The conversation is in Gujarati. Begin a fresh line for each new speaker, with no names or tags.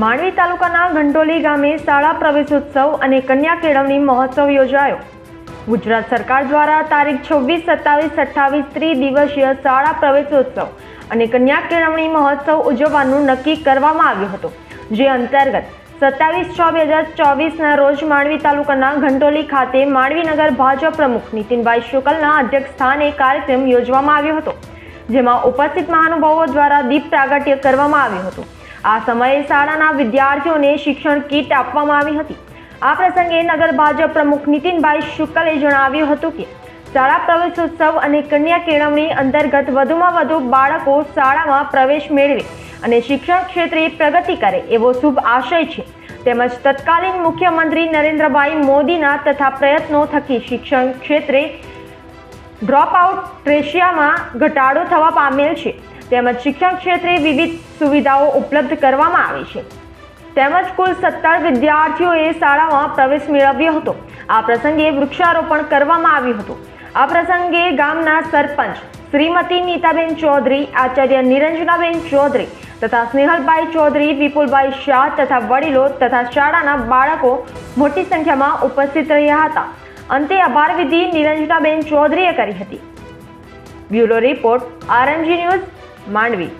માંડવી તાલુકાના ઘંટોલી ગામે શાળા પ્રવેશોત્સવ અને કન્યા કેળવણી મહોત્સવ યોજાયો. ગુજરાત સરકાર દ્વારા તારીખ છવ્વીસ, સત્તાવીસ, અઠ્ઠાવીસ ત્રિદિવસીય શાળા પ્રવેશોત્સવ અને કન્યા કેળવણી મહોત્સવ ઉજવવાનું નક્કી કરવામાં આવ્યું હતું. જે અંતર્ગત સત્તાવીસ છ, બે હજાર ચોવીસના રોજ માંડવી તાલુકાના ઘંટોલી ખાતે માંડવીનગર ભાજપ પ્રમુખ નીતિનભાઈ શુકલના અધ્યક્ષ સ્થાને કાર્યક્રમ યોજવામાં આવ્યો હતો, જેમાં ઉપસ્થિત મહાનુભાવો દ્વારા દીપ પ્રાગટ્ય કરવામાં આવ્યું હતું. આ સમયે શાળાના વિદ્યાર્થીઓને શિક્ષણ કીટ આપવામાં આવી હતી. આ પ્રસંગે નગર ભાજપ પ્રમુખ નીતિનભાઈ શુક્લે જણાવ્યું હતું કે, શાળા પ્રવેશોત્સવ અને કન્યા કેળવણી અંતર્ગત વધુમાં વધુ બાળકો શાળામાં પ્રવેશ મેળવે અને શિક્ષણ ક્ષેત્રે પ્રગતિ કરે એવો શુભ આશય છે. તેમજ તત્કાલીન મુખ્યમંત્રી નરેન્દ્રભાઈ મોદીના તથા પ્રયત્નો થકી શિક્ષણ ક્ષેત્રે ડ્રોપ આઉટ રેશિયામાં ઘટાડો થવા પામેલ છે. તેમજ શિક્ષણ ક્ષેત્રે વિવિધ સુવિધાઓ ઉપલબ્ધ કરવામાં આવી છે. તેમજ કુલ સત્તર વિદ્યાર્થીઓએ શાળામાં પ્રવેશ મેળવ્યો હતો. આ પ્રસંગે વૃક્ષારોપણ કરવામાં આવ્યું હતું. આ પ્રસંગે ગામના સરપંચ શ્રીમતી નીતાબેન ચૌધરી, આચાર્ય નિરંજનાબેન ચૌધરી તથા સ્નેહલભાઈ ચૌધરી, વિપુલભાઈ શાહ તથા વડીલો તથા શાળાના બાળકો મોટી સંખ્યામાં ઉપસ્થિત રહ્યા હતા. અંતે આભાર વિધિ નિરંજનાબેન ચૌધરીએ કરી હતી. Bureau report, RNG news Mandvi